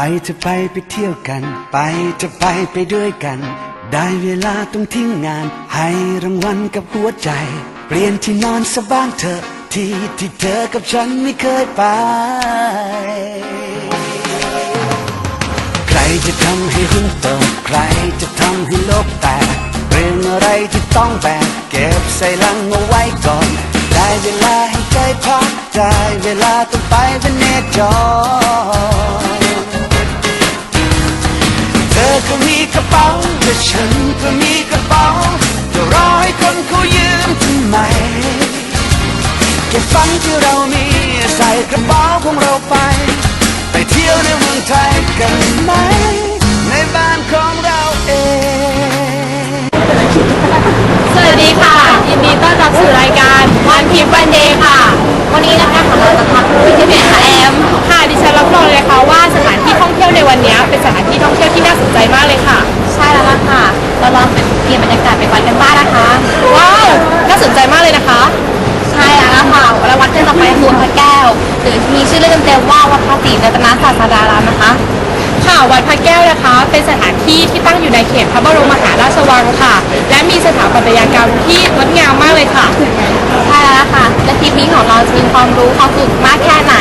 ไปจะไปไปเที่ยวกัน ไปจะไปไปด้วยกัน ได้เวลาต้องทิ้งงาน ให้รางวัลกับหัวใจ เปลี่ยนที่นอนสะบ้างเถอะที่ที่เธอกับฉันไม่เคยไป ใครจะทำให้หุ้นเตกใครจะทำให้โลกแตกเรื่องอะไรที่ต้องแบกเก็บใส่ลังเอาไว้ก่อน ได้เวลาให้ใจพักได้เวลาต้องไปเวเนจร ฉันก็มีกระเป๋าจะรอให้คนเขายืมทำไมเก็บฝันที่เรามีใส่กระเป๋าของเราไป ไปเที่ยวในเมืองไทยกันไหม ในบ้านของเราเอง สวัสดีค่ะ ยินดีต้อนรับสู่รายการวันทิปวันเดย์ค่ะ วันนี้นะคะของเราจะพาคุณไปที่ไหนคะแอมค่ะดิฉันรับรองเลยค่ะว่าสถานที่ท่องเที่ยวในวันนี้เป็นสถานที่ท่องเที่ยวที่น่าสนใจมากเลยค่ะ ใช่แล้วล่ะค่ะ เราลองเป็นเปลี่ยนบรรยากาศไปวัดกันบ้างนะคะ ว้าว น่าสนใจมากเลยนะคะ ใช่แล้วล่ะค่ะและวัดที่เราไปคือวัดพระแก้ว หรือมีชื่อเรื่องเต็มๆว่าวัดพระศรีรัตนศาสดารามนะคะ ค่ะ วัดพระแก้วนะคะ เป็นสถานที่ที่ตั้งอยู่ในเขตพระบรมมหาราชวังค่ะ และมีสถาปัตยกรรมที่งดงามมากเลยค่ะ ใช่แล้วค่ะ และทริปนี้ของเราจะมีความรู้ความสนุกมากแค่ไหน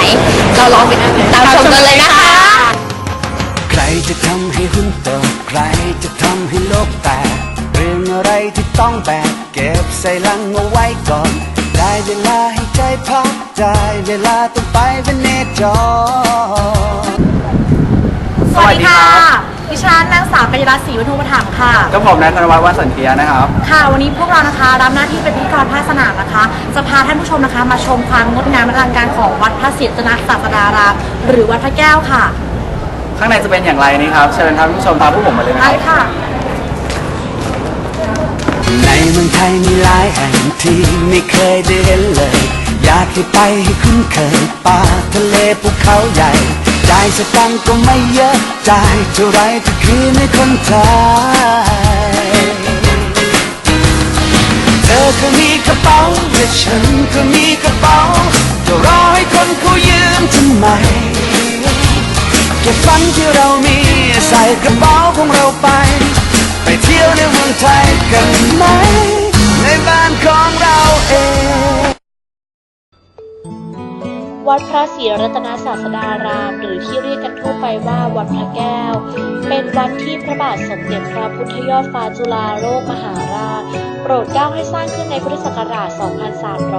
เราลองไปตามชมกันเลยนะคะ ใครจะทำให้หุ้นตก ใครจะทำให้โลกแตกเรื่องอะไรที่ต้องแบกเก็บใส่ลังเอาไว้ก่อน ได้เวลาให้ใจพักได้เวลาต้องไปเวเนจร สวัสดีค่ะ ดิฉันนางสาวกัญญาศรีวัฒนปถัมภ์ค่ะ ก็ผมนัทธนวัฒน์วัฒน์สันเทียนะครับ ค่ะ วันนี้พวกเรานะคะรับหน้าที่เป็นพิธีกรภาคสนามนะคะ จะพาท่านผู้ชมนะคะ มาชมความงดงามอลังการของวัดพระศรีรัตนศาสดารามหรือวัดพระแก้วค่ะ ข้างในจะเป็นอย่างไรนี่ครับเชิญท่านผู้ชมตามผู้ผมมาเลยนะไปครับค่ะ ในเมืองไทยมีหลายแห่งที่ไม่เคยได้เห็นเลย อยากให้ไปให้คุ้นเคยป่าทะเลภูเขาใหญ่จ่ายสตังค์ก็ไม่เยอะจ่ายเท่าไรก็คือในคนไทย เธอก็มีกระเป๋าและฉันก็มีกระเป๋าจะรอให้คนเขายืมทำไมเก็ฝันที่เรามีใส่กระเป๋าของเราไป ไปเที่ยวในเมืองไทยกันไหม ในบ้านของเราเอง วัดพระศรีรัตนศาสดาราม หรือที่เรียกกันทั่วไปว่าวัดพระแก้ว เป็นวัดที่พระบาทสมเด็จพระพุทธยอดฟ้าจุฬาโลกมหาราช โปรดเกล้าให้สร้างขึ้นในพุทธศักราช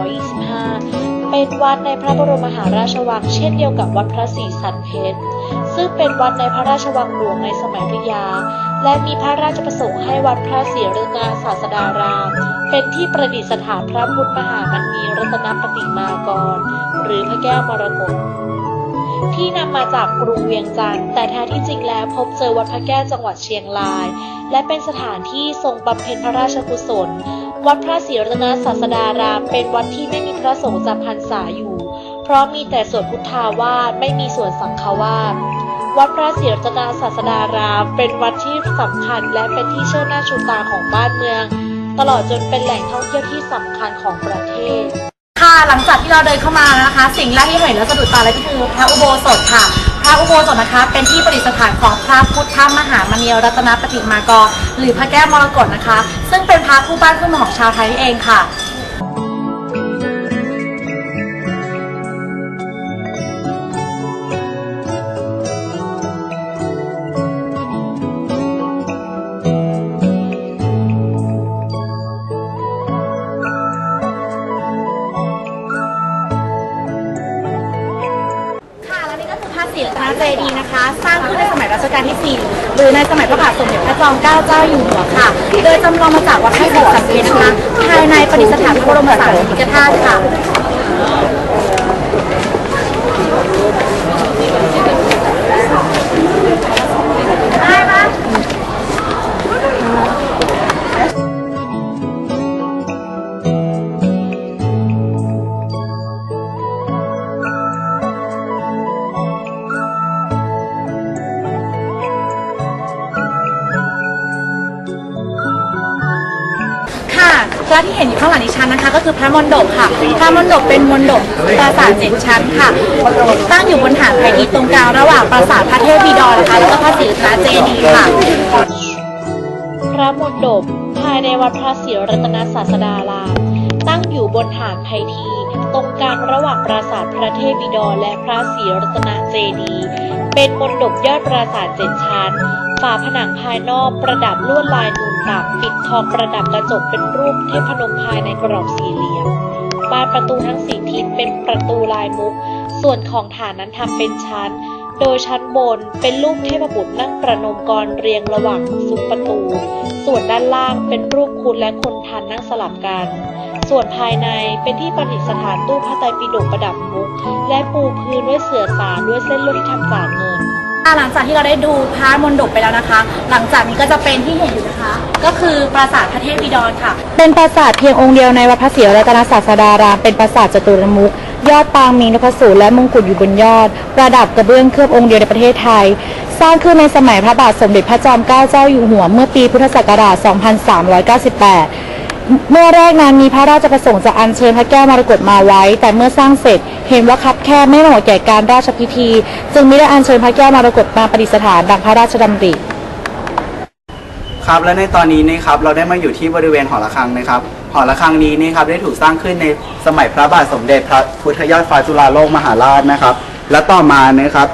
2325 เป็นวัดในพระบรมมหาราชวังเช่นเดียวกับวัดพระศรีสันเพชร ซึ่งเป็นวัดในพระราชวังหลวงในสมัยอยุธยา และมีพระราชประสงค์ให้วัดพระศรีรัตนศาสดาราม เป็นที่ประดิษฐานพระพุทธมหามณีรัตนปฏิมากร หรือพระแก้วมรกตที่นำมาจากกรุงเวียงจันทร์แต่แท้ที่จริงแล้วพบเจอวัดพระแก้วจังหวัดเชียงราย และเป็นสถานที่ทรงบำเพ็ญพระราชกุศล วัดพระศรีรัตนศาสดาราม เป็นวัดที่ไม่มีพระสงฆ์จำพรรษาอยู่ เพราะมีแต่ส่วดพุทธาวาสไม่มีส่วดสังฆวาสวัดพระศรีรัตนศาสดาราม เป็นวัดที่สำคัญและเป็นที่เชิดหน้าชูตาของบ้านเมือง ตลอดจนเป็นแหล่งท่องเที่ยวที่สำคัญของประเทศ ค่ะหลังจากที่เราเดินเข้ามานะคะ สิ่งแรกที่เห็นแล้วสะดุดตาเลยก็คือพระอุโบสถค่ะพระอุโบสถนะคะ เป็นที่ประดิษฐานของพระพุทธมหามณีรัตนปฏิมากรหรือพระแก้วมรกตนะคะ ซึ่งเป็นพระผู้บ้านผู้เมืองของชาวไทยเองค่ะ นี่ก็คือพระศรีรัตนเจดีย์นะคะ สร้างขึ้นในสมัยรัชกาลที่4หรือในสมัยพระบาทสมเด็จพระจอมเกล้าเจ้าอยู่หัวค่ะ โดยจำลองมาจากวัดพระศรีสันเพชรนะคะ ภายในประดิษฐานพระบรมสารีริกธาตุค่ะ พระที่เห็นอยู่ข้างหลังดิฉันนะคะ ก็คือพระมณฑปค่ะ พระมณฑปเป็นมณฑปปราสาทเจ็ดชั้นค่ะ ตั้งอยู่บนฐานไพทีตรงกลางระหว่างปราสาทพระเทพบิดรนะคะแล้วก็พระศรีรัตนเจดีย์ค่ะ พระมณฑปภายในวัดพระศรีรัตนศาสดารามตั้งอยู่บนฐานไพทีตรงกลางระหว่างปราสาทพระเทพบิดรและพระศรีรัตนเจดีย์เป็นมณฑปยอดปราสาทเจ็ดชั้น ฝาผนังภายนอกประดับลวดลายนู ต่ำปิดทองประดับกระจกเป็นรูปเทพนมภายในกรอบสี่เหลี่ยม บานประตูทั้งสี่ทิศเป็นประตูลายมุก ส่วนของฐานนั้นทำเป็นชั้น โดยชั้นบนเป็นรูปเทพบุตรนั่งประนมกรเรียงระหว่างซุ้มประตู ส่วนด้านล่างเป็นรูปคุณและคนทันนั่งสลับกัน ส่วนภายในเป็นที่ประดิษฐานตู้พระไตรปิฎกประดับมุก และปูพื้นด้วยเสื่อสารด้วยเส้นลวดที่ทำจากเงิน หลังจากที่เราได้ดูพระมณฑปไปแล้วนะคะ หลังจากนี้ก็จะเป็นที่เห็นอยู่นะคะ ก็คือปราสาทพระเทพบิดรค่ะ เป็นปราสาทเพียงองค์เดียวในวัดพระศรีรัตนศาสดารามเป็นปราสาทจตุรมุขยอดปางมีนพสูรและมงกุฎอยู่บนยอด ประดับกระเบื้องเคลือบองค์เดียวในประเทศไทย สร้างขึ้นในสมัยพระบาทสมเด็จพระจอมเกล้าเจ้าอยู่หัวเมื่อปีพุทธศักราช 2398 เมื่อแรกนั้นมีพระราชประสงค์จะอัญเชิญพระแก้วมรกตมาไว้ แต่เมื่อสร้างเสร็จเห็นว่าคับแคบไม่เหมาะแก่การราชพิธี จึงไม่ได้อัญเชิญพระแก้วมรกตมาประดิษฐานดังพระราชดำริครับและในตอนนี้นะครับเราได้มาอยู่ที่บริเวณหอระฆังนะครับ หอระฆังนี้นี่ครับได้ถูกสร้างขึ้นในสมัยพระบาทสมเด็จพระพุทธยอดฟ้าจุฬาโลกมหาราชนะครับ และต่อมานะครับ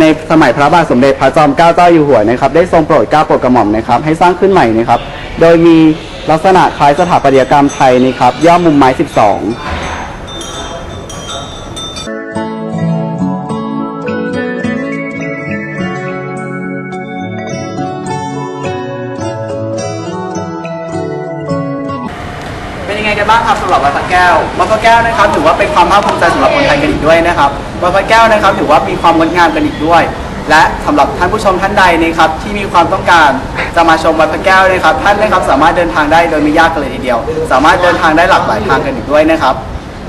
ในสมัยพระบาทสมเด็จพระจอมเกล้าเจ้าอยู่หัวนะครับ ได้ทรงโปรดเกล้าโปรดกระหม่อมนะครับ ให้สร้างขึ้นใหม่นะครับ โดยมี ลักษณะคล้ายสถาปัตยกรรมไทยนะครับ ย่อมุมไม้ 12เป็นยังไงกันบ้างครับสำหรับวัดพระแก้ววัดพระแก้วนะครับถือว่าเป็นความภาคภูมิใจสำหรับคนไทยกันอีกด้วยนะครับวัดพระแก้วนะครับถือว่ามีความงดงามกันอีกด้วย และสำหรับท่านผู้ชมท่านใดนะครับที่มีความต้องการจะมาชมวัดพระแก้วนะครับท่านนะครับสามารถเดินทางได้โดยไม่ยากกันเลยทีเดียว สามารถเดินทางได้หลากหลายทางกันอีกด้วยนะครับ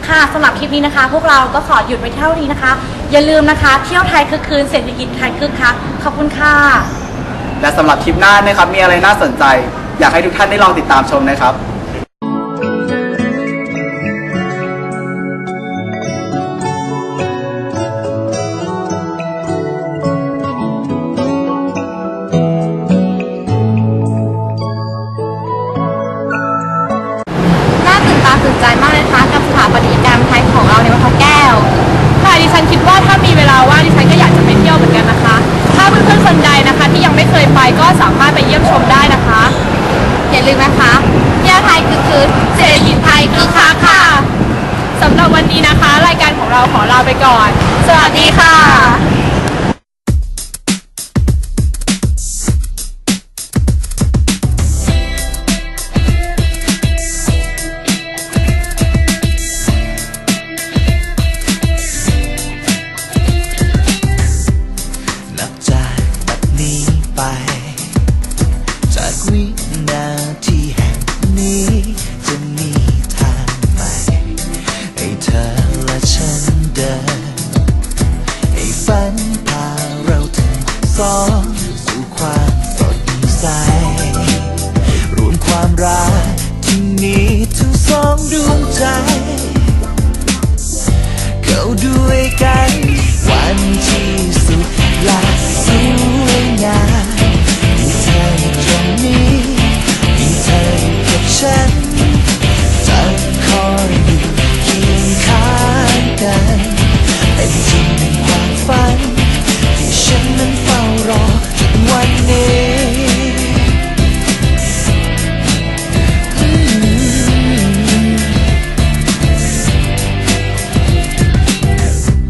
ค่ะสำหรับคลิปนี้นะคะ พวกเราก็ขอหยุดไว้เท่านี้นะคะ อย่าลืมนะคะเที่ยวไทยคือคืนเศรษฐกิจไทยคึกคักขอบคุณค่ะ และสำหรับคลิปหน้านะครับมีอะไรน่าสนใจ อยากให้ทุกท่านได้ลองติดตามชมนะครับ ก่อน สวัสดีค่ะนับจนี้ไปจากวินาที đuông dài cậu đuôi cái quan chi sự là xuống nhà nhìn thời trong đi nhìn thời kẹp chân.